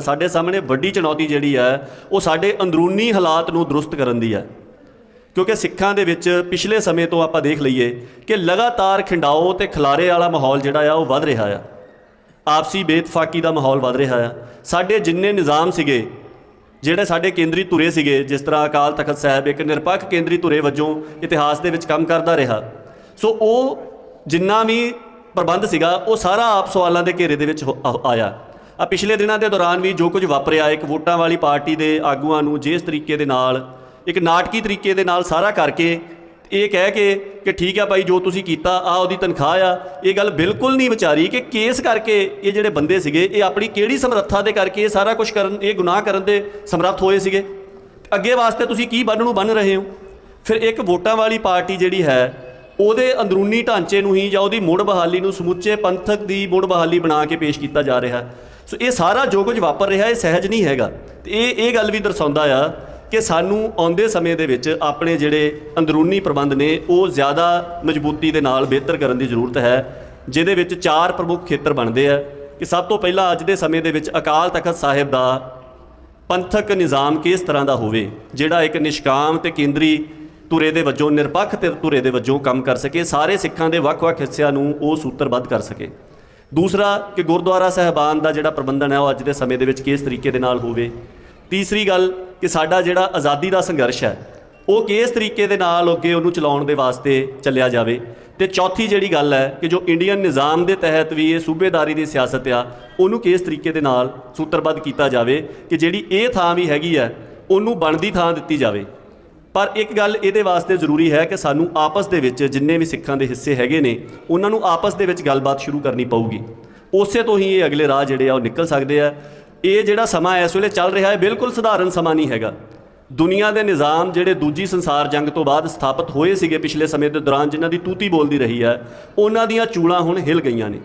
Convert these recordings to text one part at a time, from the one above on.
ਸਾਡੇ ਸਾਹਮਣੇ ਵੱਡੀ ਚੁਣੌਤੀ ਜਿਹੜੀ ਹੈ, ਉਹ ਸਾਡੇ ਅੰਦਰੂਨੀ ਹਾਲਾਤ ਨੂੰ ਦਰੁਸਤ ਕਰਨ ਦੀ ਹੈ। ਕਿਉਂਕਿ ਸਿੱਖਾਂ ਦੇ ਵਿੱਚ ਪਿਛਲੇ ਸਮੇਂ ਤੋਂ ਆਪਾਂ ਦੇਖ ਲਈਏ ਕਿ ਲਗਾਤਾਰ ਖਿੰਡਾਓ ਤੇ ਖਿਲਾਰੇ ਵਾਲਾ ਮਾਹੌਲ ਜਿਹੜਾ ਆ, ਉਹ ਵੱਧ ਰਿਹਾ ਆ। ਆਪਸੀ ਬੇਤਫਾਕੀ ਦਾ ਮਾਹੌਲ ਵੱਧ ਰਿਹਾ ਆ। ਸਾਡੇ ਜਿੰਨੇ ਨਿਜ਼ਾਮ ਸੀਗੇ, ਜਿਹੜੇ ਸਾਡੇ ਕੇਂਦਰੀ ਧੁਰੇ ਸੀਗੇ, ਜਿਸ ਤਰ੍ਹਾਂ ਅਕਾਲ ਤਖਤ ਸਾਹਿਬ ਇੱਕ ਨਿਰਪੱਖ ਕੇਂਦਰੀ ਧੁਰੇ ਵਜੋਂ ਇਤਿਹਾਸ ਦੇ ਵਿੱਚ ਕੰਮ ਕਰਦਾ ਰਿਹਾ। ਸੋ ਉਹ ਜਿੰਨਾ ਵੀ ਪ੍ਰਬੰਧ ਸੀਗਾ, ਉਹ ਸਾਰਾ ਆਪ ਸਵਾਲਾਂ ਦੇ ਘੇਰੇ ਦੇ ਵਿੱਚ ਆਇਆ। ਆ ਪਿਛਲੇ ਦਿਨਾਂ ਦੇ ਦੌਰਾਨ ਵੀ ਜੋ ਕੁਝ ਵਾਪਰਿਆ, ਇੱਕ ਵੋਟਾਂ ਵਾਲੀ ਪਾਰਟੀ ਦੇ ਆਗੂਆਂ ਨੂੰ ਜਿਸ ਤਰੀਕੇ ਦੇ ਨਾਲ, ਇੱਕ ਨਾਟਕੀ ਤਰੀਕੇ ਦੇ ਨਾਲ ਸਾਰਾ ਕਰਕੇ ਇਹ ਕਹਿ ਕੇ ਕਿ ਠੀਕ ਆ ਭਾਈ ਜੋ ਤੁਸੀਂ ਕੀਤਾ, ਆ ਉਹਦੀ ਤਨਖਾਹ ਆ, ਇਹ ਗੱਲ ਬਿਲਕੁਲ ਨਹੀਂ ਵਿਚਾਰੀ ਕਿ ਕੇਸ ਕਰਕੇ ਇਹ ਜਿਹੜੇ ਬੰਦੇ ਸੀਗੇ, ਇਹ ਆਪਣੀ ਕਿਹੜੀ ਸਮਰੱਥਾ ਦੇ ਕਰਕੇ ਇਹ ਸਾਰਾ ਕੁਝ ਕਰਨ, ਇਹ ਗੁਨਾਹ ਕਰਨ ਦੇ ਸਮਰੱਥ ਹੋਏ ਸੀਗੇ? ਅੱਗੇ ਵਾਸਤੇ ਤੁਸੀਂ ਕੀ ਬਣਨ ਨੂੰ ਬਣ ਰਹੇ ਹੋ? ਫਿਰ ਇੱਕ ਵੋਟਾਂ ਵਾਲੀ ਪਾਰਟੀ ਜਿਹੜੀ ਹੈ, ਉਹਦੇ ਅੰਦਰੂਨੀ ਢਾਂਚੇ ਨੂੰ ਹੀ ਜਾਂ ਉਹਦੀ ਮੁੜ ਬਹਾਲੀ ਨੂੰ ਸਮੁੱਚੇ ਪੰਥਕ ਦੀ ਮੁੜ ਬਹਾਲੀ ਬਣਾ ਕੇ ਪੇਸ਼ ਕੀਤਾ ਜਾ ਰਿਹਾ। ਸੋ ਇਹ ਸਾਰਾ ਜੋ ਕੁਝ ਵਾਪਰ ਰਿਹਾ ਇਹ ਸਹਿਜ ਨਹੀਂ ਹੈਗਾ। ਤੇ ਇਹ ਇਹ ਗੱਲ ਵੀ ਦਰਸਾਉਂਦਾ ਆ ਕਿ ਸਾਨੂੰ ਆਉਂਦੇ ਸਮੇਂ ਦੇ ਵਿੱਚ ਆਪਣੇ ਜਿਹੜੇ ਅੰਦਰੂਨੀ ਪ੍ਰਬੰਧ ਨੇ, ਉਹ ਜ਼ਿਆਦਾ ਮਜ਼ਬੂਤੀ ਦੇ ਨਾਲ ਬਿਹਤਰ ਕਰਨ ਦੀ ਜ਼ਰੂਰਤ ਹੈ, ਜਿਹਦੇ ਵਿੱਚ ਚਾਰ ਪ੍ਰਮੁੱਖ ਖੇਤਰ ਬਣਦੇ ਆ ਕਿ ਸਭ ਤੋਂ ਪਹਿਲਾਂ ਅੱਜ ਦੇ ਸਮੇਂ ਦੇ ਵਿੱਚ ਅਕਾਲ ਤਖਤ ਸਾਹਿਬ ਦਾ ਪੰਥਕ ਨਿਜ਼ਾਮ ਕਿਸ ਤਰ੍ਹਾਂ ਦਾ ਹੋਵੇ, ਜਿਹੜਾ ਇੱਕ ਨਿਸ਼ਕਾਮ ਤੇ ਕੇਂਦਰੀ ਧੁਰੇ ਦੇ ਵਜੋਂ, ਨਿਰਪੱਖ ਤੇ ਧੁਰੇ ਦੇ ਵਜੋਂ ਕੰਮ ਕਰ ਸਕੇ, ਸਾਰੇ ਸਿੱਖਾਂ ਦੇ ਵੱਖ-ਵੱਖ ਹਿੱਸਿਆਂ ਨੂੰ ਉਹ ਸੂਤਰਬੱਧ ਕਰ ਸਕੇ। ਦੂਸਰਾ ਕਿ ਗੁਰਦੁਆਰਾ ਸਾਹਿਬਾਨ ਦਾ ਜਿਹੜਾ ਪ੍ਰਬੰਧਨ ਹੈ, ਉਹ ਅੱਜ ਦੇ ਸਮੇਂ ਦੇ ਵਿੱਚ ਕਿਸ ਤਰੀਕੇ ਦੇ ਨਾਲ ਹੋਵੇ। ਤੀਸਰੀ ਗੱਲ ਕਿ ਸਾਡਾ ਜਿਹੜਾ ਆਜ਼ਾਦੀ ਦਾ ਸੰਘਰਸ਼ ਹੈ, ਉਹ ਕਿਸ ਤਰੀਕੇ ਦੇ ਨਾਲ ਅੱਗੇ ਉਹਨੂੰ ਚਲਾਉਣ ਦੇ ਵਾਸਤੇ ਚੱਲਿਆ ਜਾਵੇ। ਤੇ ਚੌਥੀ ਜਿਹੜੀ ਗੱਲ ਹੈ ਕਿ ਜੋ ਇੰਡੀਅਨ ਨਿਜ਼ਾਮ ਦੇ ਤਹਿਤ ਵੀ ਇਹ ਸੂਬੇਦਾਰੀ ਦੀ ਸਿਆਸਤ ਆ, ਉਹਨੂੰ ਕਿਸ ਤਰੀਕੇ ਦੇ ਨਾਲ ਸੂਤਰਬੱਧ ਕੀਤਾ ਜਾਵੇ ਕਿ ਜਿਹੜੀ ਇਹ ਥਾਂ ਵੀ ਹੈਗੀ ਹੈ, ਉਹਨੂੰ ਬਣਦੀ ਥਾਂ ਦਿੱਤੀ ਜਾਵੇ। ਪਰ ਇੱਕ ਗੱਲ ਇਹਦੇ ਵਾਸਤੇ ਜ਼ਰੂਰੀ ਹੈ ਕਿ ਸਾਨੂੰ ਆਪਸ ਦੇ ਵਿੱਚ ਜਿੰਨੇ ਵੀ ਸਿੱਖਾਂ ਦੇ ਹਿੱਸੇ ਹੈਗੇ ਨੇ, ਉਹਨਾਂ ਨੂੰ ਆਪਸ ਦੇ ਵਿੱਚ ਗੱਲਬਾਤ ਸ਼ੁਰੂ ਕਰਨੀ ਪਊਗੀ। ਉਸੇ ਤੋਂ ਹੀ ਇਹ ਅਗਲੇ ਰਾਹ ਜਿਹੜੇ ਆ ਉਹ ਨਿਕਲ ਸਕਦੇ ਆ। ਇਹ ਜਿਹੜਾ ਸਮਾਂ ਇਸ ਵੇਲੇ ਚੱਲ ਰਿਹਾ ਹੈ, ਬਿਲਕੁਲ ਸਧਾਰਨ ਸਮਾਂ ਨਹੀਂ ਹੈਗਾ। ਦੁਨੀਆ ਦੇ ਨਿਜ਼ਾਮ ਜਿਹੜੇ ਦੂਜੀ ਸੰਸਾਰ ਜੰਗ ਤੋਂ ਬਾਅਦ ਸਥਾਪਿਤ ਹੋਏ ਸੀਗੇ ਪਿਛਲੇ ਸਮੇਂ ਦੇ ਦੌਰਾਨ, ਜਿਨ੍ਹਾਂ ਦੀ ਤੂਤੀ ਬੋਲਦੀ ਰਹੀ ਹੈ, ਉਹਨਾਂ ਦੀਆਂ ਚੂਲਾਂ ਹੁਣ ਹਿਲ ਗਈਆਂ ਨੇ।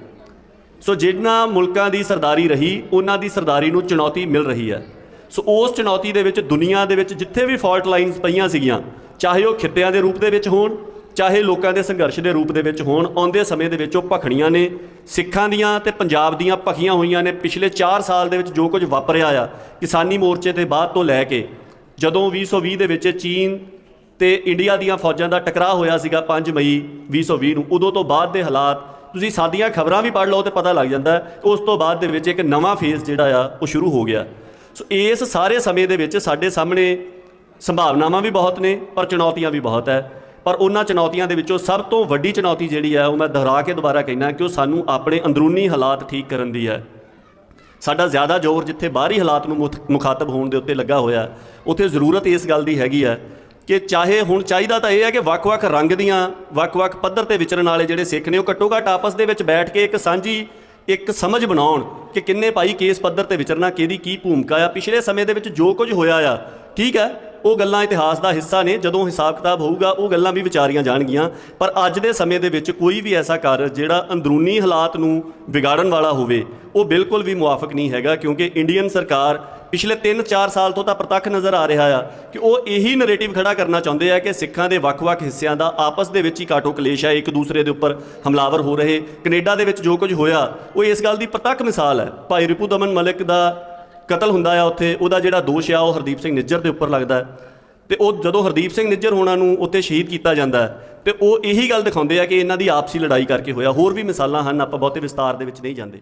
ਸੋ ਜਿਨ੍ਹਾਂ ਮੁਲਕਾਂ ਦੀ ਸਰਦਾਰੀ ਰਹੀ, ਉਹਨਾਂ ਦੀ ਸਰਦਾਰੀ ਨੂੰ ਚੁਣੌਤੀ ਮਿਲ ਰਹੀ ਹੈ। ਸੋ ਉਸ ਚੁਣੌਤੀ ਦੇ ਵਿੱਚ ਦੁਨੀਆ ਦੇ ਵਿੱਚ ਜਿੱਥੇ ਵੀ ਫਾਲਟ ਲਾਈਨਸ ਪਈਆਂ ਸੀਗੀਆਂ, ਚਾਹੇ ਉਹ ਖਿੱਤਿਆਂ ਦੇ ਰੂਪ ਦੇ ਵਿੱਚ ਹੋਣ, ਚਾਹੇ ਲੋਕਾਂ ਦੇ ਸੰਘਰਸ਼ ਦੇ ਰੂਪ ਦੇ ਵਿੱਚ ਹੋਣ, ਆਉਂਦੇ ਸਮੇਂ ਦੇ ਵਿੱਚ ਉਹ ਭਖਣੀਆਂ ਨੇ, ਸਿੱਖਾਂ ਦੀਆਂ ਤੇ ਪੰਜਾਬ ਦੀਆਂ ਭਖੀਆਂ ਹੋਈਆਂ ਨੇ। ਪਿਛਲੇ 4 ਸਾਲ ਦੇ ਵਿੱਚ ਜੋ ਕੁਝ ਵਾਪਰਿਆ ਆ, ਕਿਸਾਨੀ ਮੋਰਚੇ ਦੇ ਬਾਅਦ ਤੋਂ ਲੈ ਕੇ, ਜਦੋਂ 2020 ਦੇ ਵਿੱਚ ਚੀਨ ਤੇ ਇੰਡੀਆ ਦੀਆਂ ਫੌਜਾਂ ਦਾ ਟਕਰਾਅ ਹੋਇਆ ਸੀਗਾ 5 ਮਈ 2020 ਨੂੰ, ਉਦੋਂ ਤੋਂ ਬਾਅਦ ਦੇ ਹਾਲਾਤ, ਤੁਸੀਂ ਸਾਡੀਆਂ ਖਬਰਾਂ ਵੀ ਪੜ੍ਹ ਲਓ ਤੇ ਪਤਾ ਲੱਗ ਜਾਂਦਾ ਕਿ ਉਸ ਤੋਂ ਬਾਅਦ ਦੇ ਵਿੱਚ ਇੱਕ ਨਵਾਂ ਫੇਜ਼ ਜਿਹੜਾ ਆ, ਉਹ ਸ਼ੁਰੂ ਹੋ ਗਿਆ। ਸੋ ਇਸ ਸਾਰੇ ਸਮੇਂ ਦੇ ਵਿੱਚ ਸਾਡੇ ਸਾਹਮਣੇ ਸੰਭਾਵਨਾਵਾਂ ਵੀ ਬਹੁਤ ਨੇ, ਪਰ ਚੁਣੌਤੀਆਂ ਵੀ ਬਹੁਤ ਹੈ। ਪਰ ਉਹਨਾਂ ਚੁਣੌਤੀਆਂ ਦੇ ਵਿੱਚੋਂ ਸਭ ਤੋਂ ਵੱਡੀ ਚੁਣੌਤੀ ਜਿਹੜੀ ਹੈ, ਉਹ ਮੈਂ ਦੁਹਰਾ ਕੇ ਦੁਬਾਰਾ ਕਹਿਣਾ ਕਿ ਉਹ ਸਾਨੂੰ ਆਪਣੇ ਅੰਦਰੂਨੀ ਹਾਲਾਤ ਠੀਕ ਕਰਨ ਦੀ ਹੈ। ਸਾਡਾ ਜ਼ਿਆਦਾ ਜ਼ੋਰ ਜਿੱਥੇ ਬਾਹਰੀ ਹਾਲਾਤ ਨੂੰ ਮੁਤ- ਮੁਖਾਤਬ ਹੋਣ ਦੇ ਉੱਤੇ ਲੱਗਾ ਹੋਇਆ, ਉੱਥੇ ਜ਼ਰੂਰਤ ਇਸ ਗੱਲ ਦੀ ਹੈਗੀ ਹੈ ਕਿ ਚਾਹੇ ਹੁਣ ਚਾਹੀਦਾ ਤਾਂ ਇਹ ਹੈ ਕਿ ਵੱਖ-ਵੱਖ ਰੰਗ ਦੀਆਂ, ਵੱਖ-ਵੱਖ ਪੱਧਰ ਤੇ ਵਿਚਰਨ ਵਾਲੇ ਜਿਹੜੇ ਸਿੱਖ ਨੇ, ਉਹ ਘੱਟੋ ਘੱਟ ਆਪਸ ਦੇ ਵਿੱਚ ਬੈਠ ਕੇ ਇੱਕ ਸਾਂਝੀ ਇੱਕ ਸਮਝ ਬਣਾਉਣ ਕਿ ਕਿੰਨੇ ਭਾਈ ਕੇਸ ਪੱਧਰ ਤੇ ਵਿਚਰਨਾ ਕਿਹਦੀ ਕੀ ਭੂਮਿਕਾ ਆ। ਪਿਛਲੇ ਸਮੇਂ ਦੇ ਵਿੱਚ ਜੋ ਕੁਝ ਹੋਇਆ ਆ, ਠੀਕ ਹੈ ਉਹ ਗੱਲਾਂ ਇਤਿਹਾਸ ਦਾ ਹਿੱਸਾ ਨੇ, ਜਦੋਂ ਹਿਸਾਬ ਕਿਤਾਬ ਹੋਊਗਾ, ਉਹ ਗੱਲਾਂ ਵੀ ਵਿਚਾਰੀਆਂ ਜਾਣਗੀਆਂ। ਪਰ ਅੱਜ ਦੇ ਸਮੇਂ ਦੇ ਵਿੱਚ ਕੋਈ ਵੀ ਐਸਾ ਕਾਰਜ ਜਿਹੜਾ ਅੰਦਰੂਨੀ ਹਾਲਾਤ ਨੂੰ ਵਿਗਾੜਨ ਵਾਲਾ ਹੋਵੇ, ਉਹ ਬਿਲਕੁਲ ਵੀ ਮੁਆਫਕ ਨਹੀਂ ਹੈਗਾ, ਕਿਉਂਕਿ ਇੰਡੀਅਨ ਸਰਕਾਰ ਪਿਛਲੇ 3-4 ਸਾਲ ਤੋਂ ਤਾਂ ਪ੍ਰਤੱਖ ਨਜ਼ਰ ਆ ਰਿਹਾ ਆ ਕਿ ਉਹ ਇਹੀ ਨੈਰੇਟਿਵ ਖੜਾ ਕਰਨਾ ਚਾਹੁੰਦੇ ਆ ਕਿ ਸਿੱਖਾਂ ਦੇ ਵੱਖ-ਵੱਖ ਹਿੱਸਿਆਂ ਦਾ ਆਪਸ ਦੇ ਵਿੱਚ ਹੀ ਕਾਟੋ ਕਲੇਸ਼ ਹੈ ਇੱਕ ਦੂਸਰੇ ਦੇ ਉੱਪਰ ਹਮਲਾਵਰ ਹੋ ਰਹੇ। ਕੈਨੇਡਾ ਦੇ ਵਿੱਚ ਜੋ ਕੁਝ ਹੋਇਆ, ਉਹ ਇਸ ਗੱਲ ਦੀ ਪ੍ਰਤੱਖ ਮਿਸਾਲ ਹੈ। ਭਾਈ ਰਿਪੂ ਦਮਨ ਮਲਿਕ ਦਾ ਕਤਲ ਹੁੰਦਾ ਆ ਉੱਥੇ, ਉਹਦਾ ਜਿਹੜਾ ਦੋਸ਼ ਆ, ਉਹ ਹਰਦੀਪ ਸਿੰਘ ਨਿੱਜਰ ਦੇ ਉੱਪਰ ਲੱਗਦਾ ਹੈ। ਤੇ ਉਹ ਜਦੋਂ ਹਰਦੀਪ ਸਿੰਘ ਨਿੱਜਰ ਹੋਣਾ ਨੂੰ ਉੱਥੇ ਸ਼ਹੀਦ ਕੀਤਾ ਜਾਂਦਾ ਹੈ, ਤੇ ਉਹ ਇਹੀ ਗੱਲ ਦਿਖਾਉਂਦੇ ਆ ਕਿ ਇਹਨਾਂ ਦੀ ਆਪਸੀ ਲੜਾਈ ਕਰਕੇ ਹੋਇਆ। ਹੋਰ ਵੀ ਮਿਸਾਲਾਂ ਹਨ, ਆਪਾਂ ਬਹੁਤੇ ਵਿਸਤਾਰ ਦੇ ਵਿੱਚ ਨਹੀਂ ਜਾਂਦੇ।